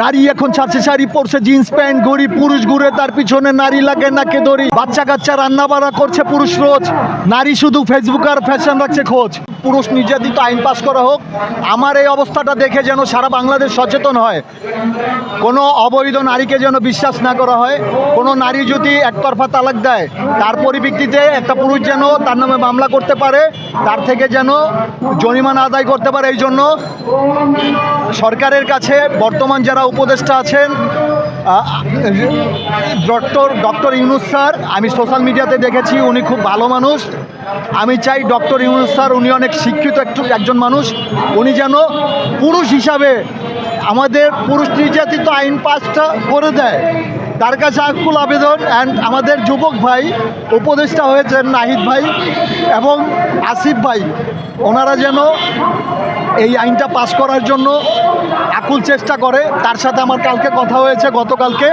নারী এখন ছাড়ছে শাড়ি পরছে জিন্স প্যান্ট ঘড়ি, পুরুষ ঘুরে তার পিছনে নারী লাগে নাকে দড়ি। বাচ্চা কাচ্চা রান্না বাড়া করছে পুরুষ রোজ। নারী শুধু ফেসবুক আর ফ্যাশন রাখছে খোঁজ। পুরুষ নির্যাতিত আইন পাস করা হোক। আমার এই অবস্থাটা দেখে যেন সারা বাংলাদেশ সচেতন হয়। কোনো অবৈধ নারীকে যেন বিশ্বাস না করা হয়। কোনো নারী যদি একতরফা তালাক দেয়, তার পরিপ্রেক্ষিতে একটা পুরুষ যেন তার নামে মামলা করতে পারে, তার থেকে যেন জরিমানা আদায় করতে পারে। এই জন্য সরকারের কাছে বর্তমান যারা উপদেষ্টা আছেন ডক্টর ডক্টর ইউনুস স্যার, আমি সোশ্যাল মিডিয়াতে দেখেছি, উনি খুব ভালো মানুষ। আমি চাই ডক্টর ইউনুস স্যার, উনি অনেক শিক্ষিত একটু, একজন মানুষ। উনি যেন পুরুষ হিসাবে আমাদের পুরুষ নির্যাতিত আইন পাশটা করে দেয়। তার কাছে আকুল আবেদন অ্যান্ড আমাদের যুবক ভাই উপদেষ্টা হয়েছেন নাহিদ ভাই এবং আসিফ ভাই। ওনারা যেন এই আইনটা পাস করার জন্য আকুল চেষ্টা করে। তার সাথে আমার কালকে কথা হয়েছে গতকালকে।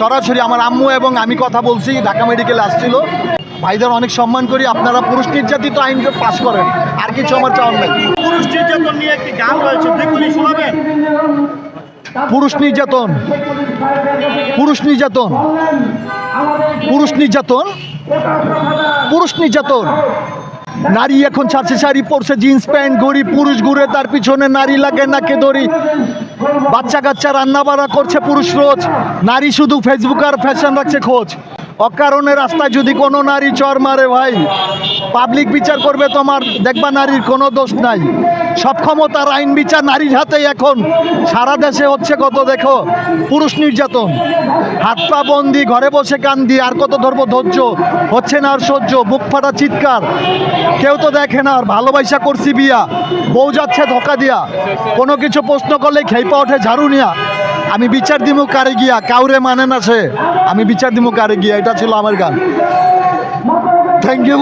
সরাসরি আমার আম্মু এবং আমি কথা বলছি ঢাকা মেডিকেলে আসছিল। ভাইদের অনেক সম্মান করি আপনারা পুরুষ নির্যাতিত আইন পাস করেন আর কিছু আমার চাওয়ার নেই। পুরুষ নির্যাতন নিয়ে একটি গান রয়েছে দেখুন শোনাবেন। পুরুষ নির্যাতন। পুরুষ নির্যাতন। পুরুষ নির্যাতন। পুরুষ নির্যাতন। নারী এখন ছাড়ছে শাড়ি, পরছে জিন্স, প্যান্ট, ঘড়ি, পুরুষ ঘুরে তার পিছনে নারী লাগে নাকে ধরি বাচ্চা কাচ্চা রান্না বাড়া করছে পুরুষ রোজ। নারী শুধু ফেসবুক আর ফ্যাশন রাখছে খোঁজ। অকারণে রাস্তায় যদি কোনো নারী চর মারে ভাই পাবলিক বিচার করবে তোমার দেখবা নারীর কোনো দোষ নাই। সব ক্ষমতার আইন বিচার নারীর হাতে এখন। সারা দেশে হচ্ছে কত দেখো, পুরুষ নির্যাতন। হাত পা বন্দি, ঘরে বসে কান্দি, আর কত ধরবো ধৈর্য, হচ্ছে না আর সহ্য, বুক ফাটা চিৎকার। কেউ তো দেখে না আর, ভালোবাসা করছি বিয়া, বউ যাচ্ছে ধোকা দিয়া। কোনো কিছু প্রশ্ন করলে খেইপা ওঠে ঝাড়ু নিয়া। আমি বিচার দিব কারে গিয়া, কাউরে মানে না সে। আমি বিচার দিব কারে গিয়া, এটা ছিল আমার গান। Thank you